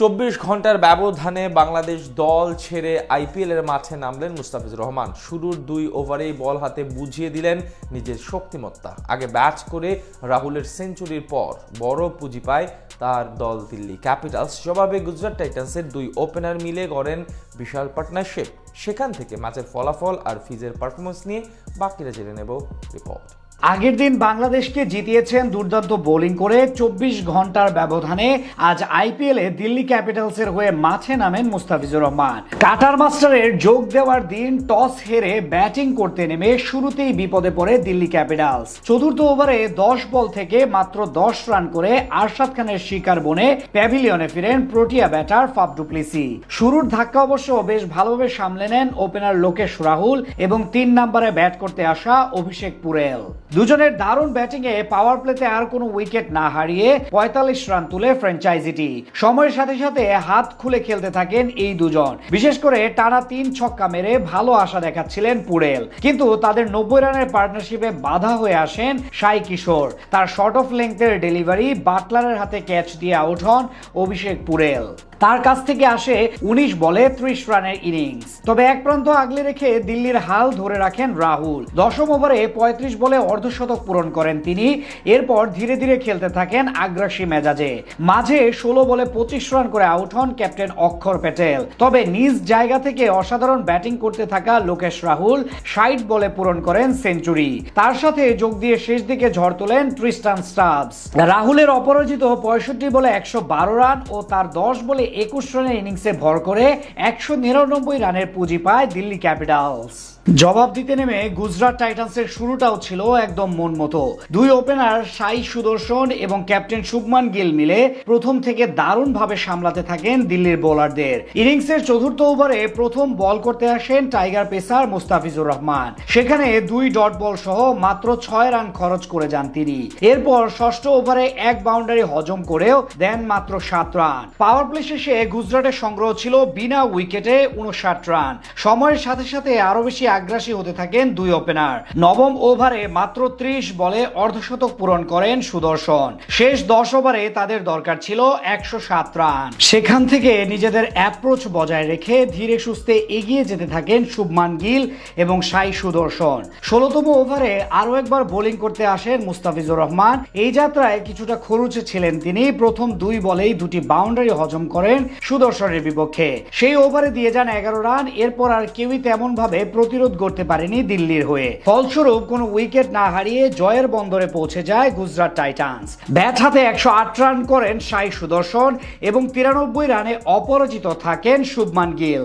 চব্বিশ ঘণ্টার ব্যবধানে বাংলাদেশ দল ছেড়ে আইপিএল এর মাঠে নামলেন মুস্তাফিজুর রহমান। শুরুর দুই ওভারেই বল হাতে বুঝিয়ে দিলেন নিজের শক্তিমত্তা। আগে ব্যাট করে রাহুলের সেঞ্চুরির পর বড় পুঁজি পায় তার দল দিল্লি ক্যাপিটালস। জবাবে গুজরাট টাইটান্সের দুই ওপেনার মিলে গড়েন বিশাল পার্টনারশিপ। সেখান থেকে ম্যাচের ফলাফল আর ফিজের পারফরমেন্স নিয়ে বাকিরা জেনে নেব রিপোর্ট। আগের দিন বাংলাদেশকে জিতিয়েছেন দুর্দান্ত বোলিং করে চব্বিশ ঘণ্টার ব্যবধানে আজ আইপিএলে দিল্লি ক্যাপিটালসের হয়ে মাঠে নামেন মুস্তাফিজুর রহমান। কাটার মাস্টারের যোগ দেওয়ার দিন টস হেরে ব্যাটিং করতে নেমে শুরুতেই বিপদে পড়ে দিল্লি ক্যাপিটালস। চতুর্থ ওভারে দশ বল থেকে মাত্র দশ রান করে আরশাদ খানের শিকার বনে প্যাভিলিয়নে ফিরেন Protea batter Faf du Plessis শুরুর ধাক্কা অবশ্য বেশ ভালোভাবে সামলে নেন ওপেনার লোকেশ রাহুল এবং তিন নম্বরে ব্যাট করতে আসা অভিষেক পুরেল। দুজনের দারুণ ব্যাটিংয়ে পাওয়ার প্লেতে আর কোনো উইকেট না হারিয়ে পঁয়তাল্লিশ রান তুলে ফ্র্যাঞ্চাইজিটি সময়ের সাথে সাথে হাত খুলে খেলতে থাকেন এই দুজন। বিশেষ করে টানা তিন ছক্কা মেরে ভালো আশা দেখাচ্ছিলেন পুরেল। কিন্তু তাদের নব্বই রানের পার্টনারশিপে বাধা হয়ে আসেন সাই কিশোর। তার শর্ট অফ লেংথের ডেলিভারি বাটলারের হাতে ক্যাচ দিয়ে আউট হন অভিষেক পুরেল। তার কাছ থেকে আসে উনিশ বলে ত্রিশ রানের ইনিংস তবে এক প্রান্ত আগলে রেখে দিল্লির হাল ধরে রাখেন রাহুল। দশম ওভারে পঁয়ত্রিশ বলে অর্ধশতক পূরণ করেন তিনি। এরপর ধীরে ধীরে খেলতে থাকেন আগ্রাসী মেজাজে। মাঝে ষোলো বলে পঁচিশ রান করে আউট হন ক্যাপ্টেন অক্ষর প্যাটেল তবে নিজ জায়গা থেকে অসাধারণ ব্যাটিং করতে থাকা লোকেশ রাহুল ষাট বলে পূরণ করেন সেঞ্চুরি। তার সাথে যোগ দিয়ে শেষ দিকে ঝড় তোলেন ট্রিস্টান স্টাবস। রাহুলের অপরাজিত পঁয়ষট্টি বলে একশো বারো রান ও তার দশ বলে একুশ রানের ইনিংসে ভর করে একশো নিরানব্বই রানের পুঁজি পায় দিল্লি ক্যাপিটালস। জবাব দিতে নেমে গুজরাট টাইটান্সের শুরুটাও ছিল একদম মন মতো। দুই ওপেনার সাই সুদর্শন এবং ক্যাপ্টেন শুভমান গিল মিলে প্রথম থেকে দারুণভাবে সামলাতে থাকেন দিল্লির বোলারদের ইনিংসের চতুর্থ ওভারে প্রথম বল করতে আসেন টাইগার পেসার মুস্তাফিজুর রহমান। সেখানে দুই ডট বল সহ মাত্র ছয় রান খরচ করে যান তিনি। এরপর ষষ্ঠ ওভারে এক বাউন্ডারি হজম করেও দেন মাত্র সাত রান পাওয়ার প্লে শেষে গুজরাটের সংগ্রহ ছিল বিনা উইকেটে উনষাট রান সময়ের সাথে সাথে আরও বেশি আগ্রাসী হতে থাকেন দুই ওপেনার নবম ওভারে মাত্র ত্রিশ বলে অর্ধশতক পূরণ করেন সুদর্শন। শেষ দশ ওভারে তাদের দরকার ছিল একশো সাত রান। সেখান থেকে নিজেদের অ্যাপ্রোচ বজায় রেখে ধীরে সুস্থে এগিয়ে যেতে থাকেন শুভমান গিল এবং সাই সুদর্শন। ষোলোতম ওভারে আরও একবার বোলিং করতে আসেন মুস্তাফিজুর রহমান। এই যাত্রায় কিছুটা খরুচে ছিলেন তিনি। প্রথম দুই বলেই দুটি বাউন্ডারি হজম করেন সুদর্শনের বিপক্ষে। সেই ওভারে দিয়ে যান এগারো রান। এরপর আর কেউই তেমন ভাবে প্রতিরোধ করতে পারেনি দিল্লির হয়ে। ফলস্বরূপ কোনো উইকেট না হারিয়ে জয়ের বন্দরে পৌঁছে যায় গুজরাট টাইটান্স। ব্যাট হাতে একশো আট রান করেন সাই সুদর্শন এবং তিরানব্বই রানে অপরাজিত থাকেন শুভমান গিল।